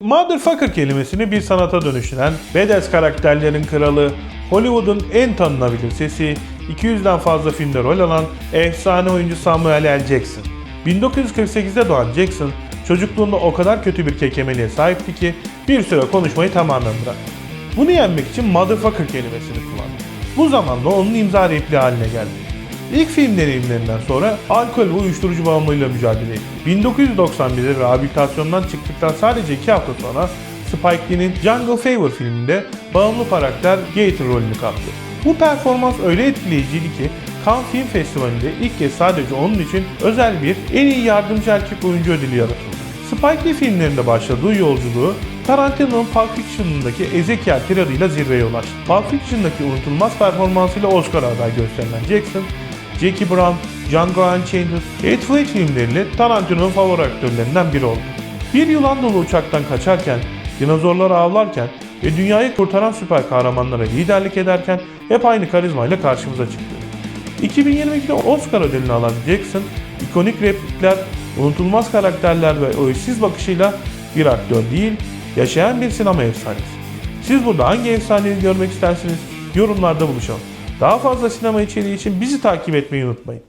Motherfucker kelimesini bir sanata dönüştüren, badass karakterlerin kralı, Hollywood'un en tanınabilir sesi, 200'den fazla filmde rol alan efsane oyuncu Samuel L. Jackson. 1948'de doğan Jackson, çocukluğunda o kadar kötü bir kekemeliğe sahipti ki bir süre konuşmayı tamamen bıraktı. Bunu yenmek için motherfucker kelimesini kullandı. Bu zamanla onun imza repliği haline geldi. İlk film deneyimlerinden sonra alkol ve uyuşturucu bağımlılığıyla mücadele etti. 1991'de rehabilitasyondan çıktıktan sadece 2 hafta sonra Spike Lee'nin Jungle Fever filminde bağımlı karakter Gator rolünü kaptı. Bu performans öyle etkileyiciydi ki Cannes Film Festivali'nde ilk kez sadece onun için özel bir en iyi yardımcı erkek oyuncu ödülü yaratıldı. Spike Lee filmlerinde başladığı yolculuğu Tarantino'nun Pulp Fiction'daki Ezekiel tiradıyla zirveye ulaştı. Pulp Fiction'daki unutulmaz performansıyla Oscar aday gösterilen Jackson, Jackie Brown, Django Unchained, Hateful filmleriyle Tarantino'nun favori aktörlerinden biri oldu. Bir yılan dolu uçaktan kaçarken, dinozorları avlarken ve dünyayı kurtaran süper kahramanlara liderlik ederken hep aynı karizmayla karşımıza çıktı. 2022'de Oscar ödülünü alan Jackson, ikonik replikler, unutulmaz karakterler ve eşsiz bakışıyla bir aktör değil, yaşayan bir sinema efsanesi. Siz burada hangi efsaneyi görmek istersiniz? Yorumlarda buluşalım. Daha fazla sinema içeriği için bizi takip etmeyi unutmayın.